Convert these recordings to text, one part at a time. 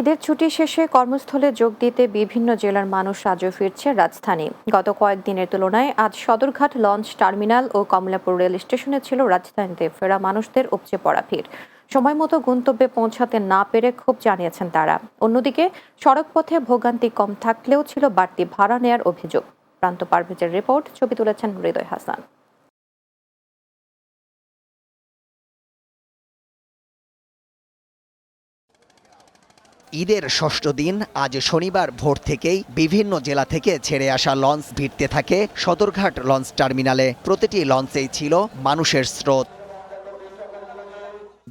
ঈদের ছুটি শেষে কর্মস্থলে যোগ দিতে বিভিন্ন জেলার মানুষ আজও ফিরছে রাজধানী। গত কয়েকদিনের তুলনায় আজ সদরঘাট, লঞ্চ, টার্মিনাল ও কমলাপুর রেল স্টেশনে ছিল রাজধানীতে ফেরা মানুষদের উপচে পড়া ভিড়। সময় মতো গন্তব্যে পৌঁছাতে না পেরে ক্ষোভ জানিয়েছেন তারা। অন্যদিকে, সড়কপথে ভোগান্তি কম থাকলেও ছিল বাড়তি ভাড়া নেয়ার অভিযোগ। প্রান্ত পারভেজের রিপোর্ট, ছবি তুলেছেন হৃদয় হাসান। ঈদের ষষ্ঠ দিন আজ শনিবার ভোর থেকেই বিভিন্ন জেলা থেকে ছেড়ে আসা লঞ্চ ভিড়তে থাকে সদরঘাট লঞ্চ টার্মিনালে। প্রতিটি লঞ্চেই ছিল মানুষের স্রোত।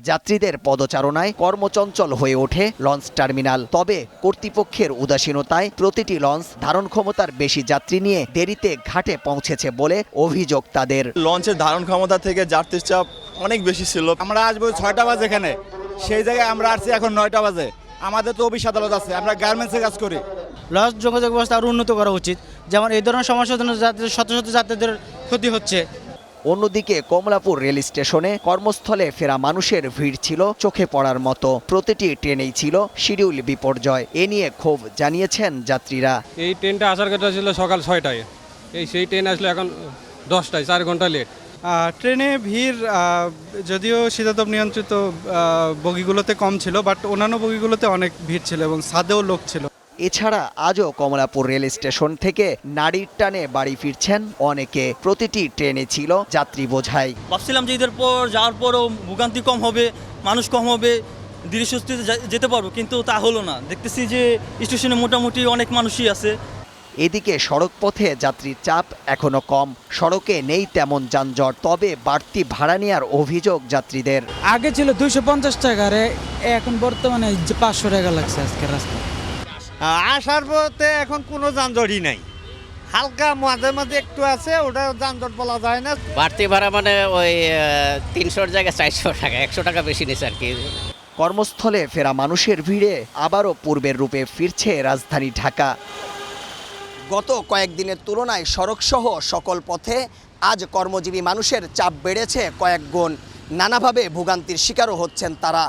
যাত্রীদের পদচারণায় কর্মচঞ্চল হয়ে ওঠে লঞ্চ টার্মিনাল। তবে কর্তৃপক্ষের উদাসীনতায় প্রতিটি লঞ্চ ধারণ ক্ষমতার বেশি যাত্রী নিয়ে দেরিতে ঘাটে পৌঁছেছে বলে অভিযোগ তাদের। লঞ্চের ধারণ ক্ষমতা থেকে যাত্রীর চাপ অনেক বেশি ছিল। আমরা আসব ছয়টা বাজে এখানে। সেই জায়গায় আমরা আসছি এখন নয়টা বাজে। আমাদের তো অফিস আদালত আছে আমরা গার্মেন্টসে কাজ করি। লস যোগাযোগ ব্যবস্থা আরও উন্নত করা উচিত। যেমন এই ধরনের সমস্যার জন্য যাত্রীদের শত শত যাত্রীদের ক্ষতি হচ্ছে। অন্যদিকে কমলাপুর রেল স্টেশনে কর্মস্থলে ফেরা মানুষের ভিড় ছিল চোখে পড়ার মতো। প্রতিটি ট্রেনেই ছিল শিডিউল বিপর্যয়। এ নিয়ে ক্ষোভ জানিয়েছেন যাত্রীরা। এই ট্রেনটা আসার কথা ছিল সকাল ছয়টায়। এই সেই ট্রেন আসলো এখন দশটায় চার ঘণ্টা লেট। ট্রেনে ভিড় যদিও শীতাতপ নিয়ন্ত্রিত বগিগুলোতে কম ছিল বাট অন্যান্য বগিগুলোতে অনেক ভিড় ছিল এবং সাদেও লোক ছিল। এছাড়া আজও কমলাপুর রেল স্টেশন থেকে নারীর টানে বাড়ি ফিরছেন অনেকে। প্রতিটি ট্রেনে ছিল যাত্রী বোঝাই। ভাবছিলাম যে ঈদের পর যাওয়ার পরও ভোগান্তি কম হবে মানুষ কম হবে ধীরে সুস্থে যেতে পারব কিন্তু তা হলো না। দেখতেছি যে স্টেশনে মোটামুটি অনেক মানুষই আছে। এদিকে সড়ক পথে যাত্রীর চাপ এখনও কম। সড়কে নেই তেমন যানজট তবে বাড়তি ভাড়া নেওয়ার অভিযোগ যাত্রীদের। আগে ছিল দুইশো পঞ্চাশ টাকা এখন বর্তমানে পাঁচশো টাকা লাগছে আজকের রাস্তা আসার পথে এখন কোনো যানজটই নাই। হালকা মাঝে মাঝে একটু আছে ওটা যানজট বলা যায় না। বাড়তি ভাড়া মানে ওই তিনশোর জায়গায় চারশো টাকা একশো টাকা বেশি নিচ্ছে আর কি। কর্মস্থলে ফেরা মানুষের ভিড়ে আবারও পূর্বের রূপে ফিরছে রাজধানী ঢাকা। গত কয়েকদিনের তুলনায় সড়কসহ সকল পথে আজ কর্মজীবী মানুষের চাপ বেড়েছে কয়েক গুণ। নানাভাবে ভোগান্তির শিকারও হচ্ছেন তারা।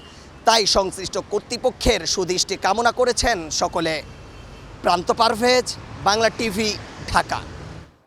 তাই সংশ্লিষ্ট কর্তৃপক্ষের সুদৃষ্টি কামনা করেছেন সকলে। প্রান্ত পারভেজ, বাংলা টিভি, ঢাকা।